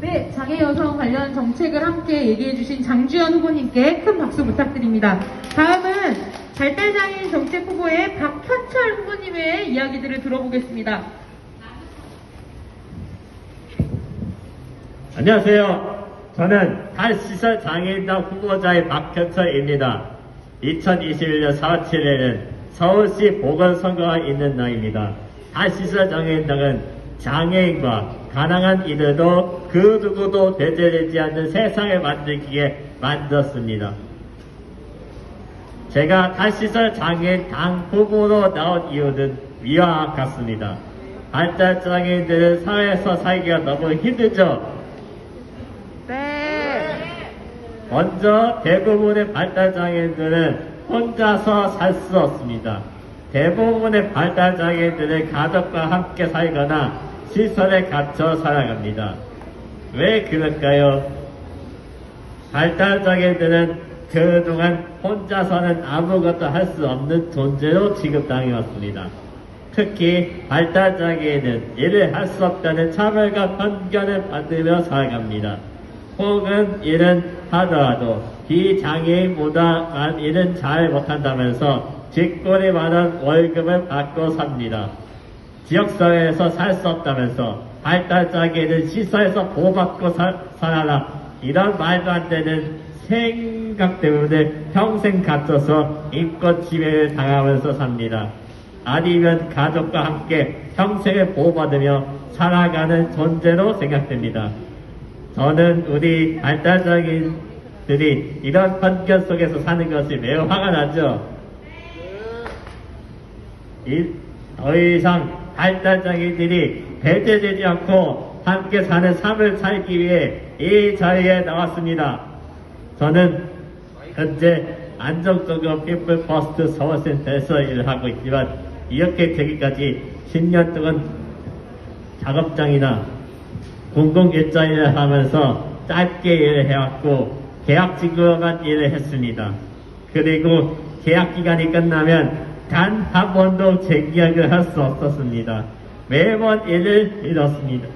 네, 장애 여성 관련 정책을 함께 얘기해 주신 장주연 후보님께 큰 박수 부탁드립니다. 다음은 발달장애인 정책 후보의 박현철 후보님의 이야기들을 들어보겠습니다. 안녕하세요. 저는 달시설 장애인당 후보자의 박현철입니다. 2021년 4월 7일에는 서울시 보건선거가 있는 날입니다. 달시설 장애인당은 장애인과 가난한 이들도 그 누구도 배제되지 않는 세상을 만들기에 만들었습니다. 제가 달시설 장애인 당 후보로 나온 이유는 위와 같습니다. 발달 장애인들은 사회에서 살기가 너무 힘들죠. 먼저 대부분의 발달장애인들은 혼자서 살 수 없습니다. 대부분의 발달장애인들은 가족과 함께 살거나 시설에 갇혀 살아갑니다. 왜 그럴까요? 발달장애인들은 그동안 혼자서는 아무것도 할 수 없는 존재로 취급당해왔습니다. 특히 발달장애인은 일을 할 수 없다는 차별과 편견을 받으며 살아갑니다. 혹은 일은 하더라도 비장애인보다 일은 잘 못한다면서 뒷골이 많은 월급을 받고 삽니다. 지역사회에서 살 수 없다면서 발달장애인은 시설에서 보호받고 살, 살아라 이런 말도 안 되는 생각 때문에 평생 갇혀서 인권 침해를 당하면서 삽니다. 아니면 가족과 함께 평생을 보호받으며 살아가는 존재로 생각됩니다. 저는 우리 발달장애인들이 이런 편견 속에서 사는 것이 매우 화가 나죠. 이, 더 이상 발달장애인들이 배제되지 않고 함께 사는 삶을 살기 위해 이 자리에 나왔습니다. 저는 현재 안정적으로 피플 퍼스트 서울센터에서 일을 하고 있지만 이렇게 되기까지 10년 동안 작업장이나 공공 일자리를 하면서 짧게 일을 해왔고 계약직으로만 일을 했습니다. 그리고 계약 기간이 끝나면 단 한 번도 재계약을 할 수 없었습니다. 매번 일을 잃었습니다.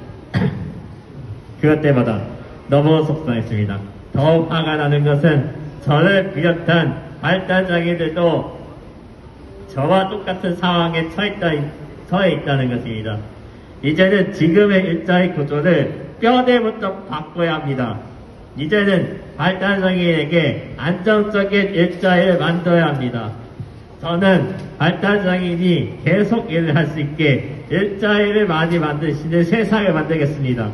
그것 때마다 너무 속상했습니다. 더욱 화가 나는 것은 저를 비롯한 발달장애들도 저와 똑같은 상황에 처했다, 처해 있다는 것입니다. 이제는 지금의 일자리 구조를 뼈대부터 바꿔야 합니다. 이제는 발달장애인에게 안정적인 일자리를 만들어야 합니다. 저는 발달장애인이 계속 일을 할 수 있게 일자리를 많이 만드시는 세상을 만들겠습니다.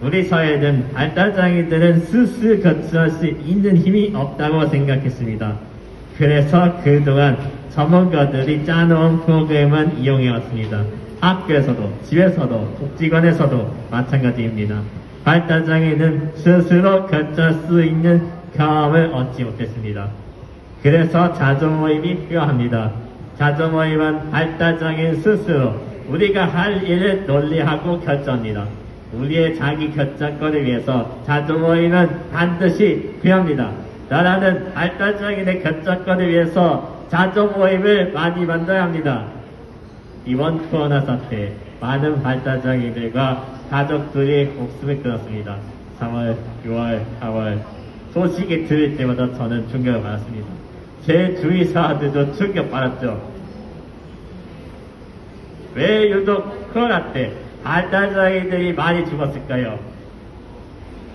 우리 사회는 발달장애인들은 스스로 거쳐할 수 있는 힘이 없다고 생각했습니다. 그래서 그동안 전문가들이 짜놓은 프로그램을 이용해왔습니다. 학교에서도, 집에서도, 복지관에서도 마찬가지입니다. 발달장애는 스스로 결정할 수 있는 경험을 얻지 못했습니다. 그래서 자조모임이 필요합니다. 자조모임은 발달장애인 스스로 우리가 할 일을 논리하고 결정합니다. 우리의 자기 결정권을 위해서 자조모임은 반드시 필요합니다. 나라는 발달장애인의 결정권을 위해서 자조모임을 많이 만들어야 합니다. 이번 코로나 사태 많은 발달장애인들과 가족들이 목숨을 끊었습니다. 3월, 6월, 4월 소식이 들을 때마다 저는 충격을 받았습니다. 제 주위 사람들도 충격받았죠. 왜 유독 코로나 때 발달장애인들이 많이 죽었을까요?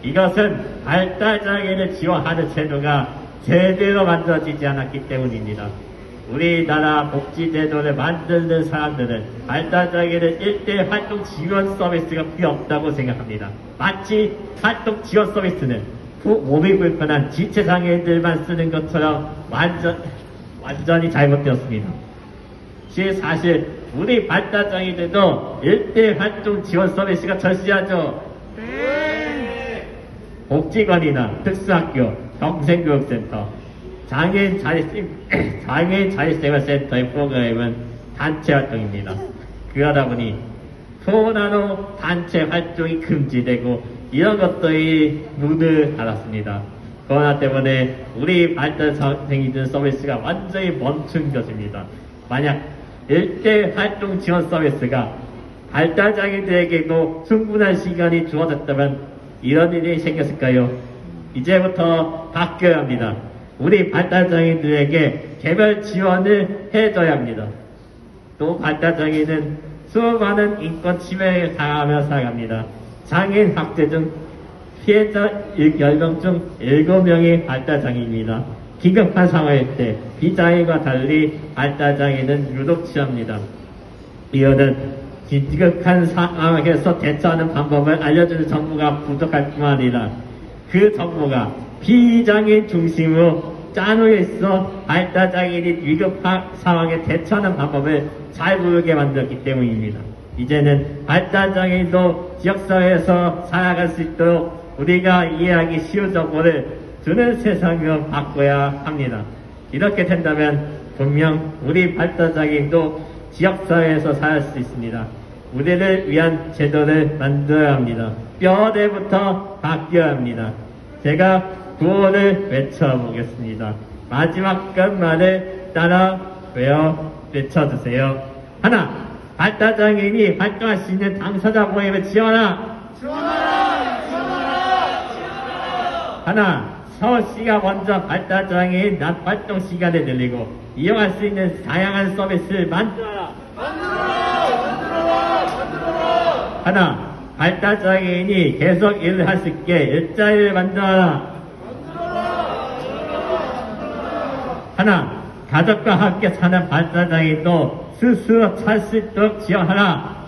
이것은 발달장애인을 지원하는 제도가 제대로 만들어지지 않았기 때문입니다. 우리나라 복지제도를 만드는 사람들은 발달장애인을 일대 활동 지원 서비스가 필요 없다고 생각합니다. 마치 활동 지원 서비스는 그 몸이 불편한 지체장애인들만 쓰는 것처럼 완전, 완전히 잘못되었습니다. 시 사실 우리 발달장애인들도 일대 활동 지원 서비스가 절실하죠. 복지관이나 특수학교, 평생교육센터, 장애인 자립생, 장애인 자립생활센터의 프로그램은 단체 활동입니다. 그러다 보니 코로나로 단체 활동이 금지되고 이런 것들이 눈을 달았습니다. 코로나 때문에 우리 발달생이들 서비스가 완전히 멈춘 것입니다. 만약 일대 활동 지원 서비스가 발달장애들에게도 충분한 시간이 주어졌다면 이런 일이 생겼을까요? 이제부터 바뀌어야 합니다. 우리 발달장애들에게 개별 지원을 해줘야 합니다. 또 발달장애는 수많은 인권 침해를 당하며 살아갑니다. 장애인 학대 중 피해자 10명 중 7명이 발달장애입니다. 긴급한 상황일 때 비장애인과 달리 발달장애는 유독 취합니다. 이유는 긴급한 상황에서 대처하는 방법을 알려주는 정부가 부족할 뿐 아니라 그 정부가 비장애인 중심으로 짜놓여 있어 발달장애인이 위급한 상황에 대처하는 방법을 잘 모르게 만들었기 때문입니다. 이제는 발달장애인도 지역사회에서 살아갈 수 있도록 우리가 이해하기 쉬운 정보를 주는 세상으로 바꿔야 합니다. 이렇게 된다면 분명 우리 발달장애인도 지역사회에서 살 수 있습니다. 우리를 위한 제도를 만들어야 합니다. 뼈대부터 바뀌어야 합니다. 제가 구호를 외쳐보겠습니다. 마지막 끝말을 따라 외워 외쳐주세요. 하나, 발달장애인이 활동할 수 있는 당사자 모임을 지원하라! 하나, 서울시가 먼저 발달장애인 낮 활동 시간을 늘리고 이용할 수 있는 다양한 서비스를 만들어라! 하나, 발달장애인이 계속 일을 할 수 있게 일자리를 만들어라! 하나, 가족과 함께 사는 발달장애인도 스스로 살수 있도록 지원하라!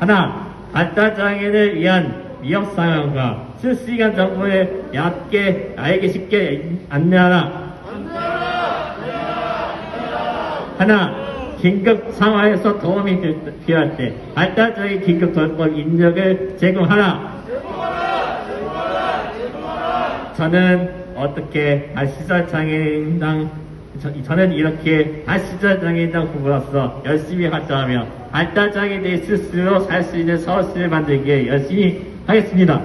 하나, 발달장애인을 위한 위협 상황과 실시간 정보에 얕게 알기 쉽게 안내하라. 하나, 긴급 상황에서 도움이 필- 필요할 때 발달장애 긴급 돌봄 인력을 제공하라. 저는 어떻게 다시절 장애인당 저- 저는 이렇게 다시절 장애인당 후보로서 열심히 활동하며 발달장애인들이 스스로 살 수 있는 서울시를 만들기 위해 열심히 하겠습니다.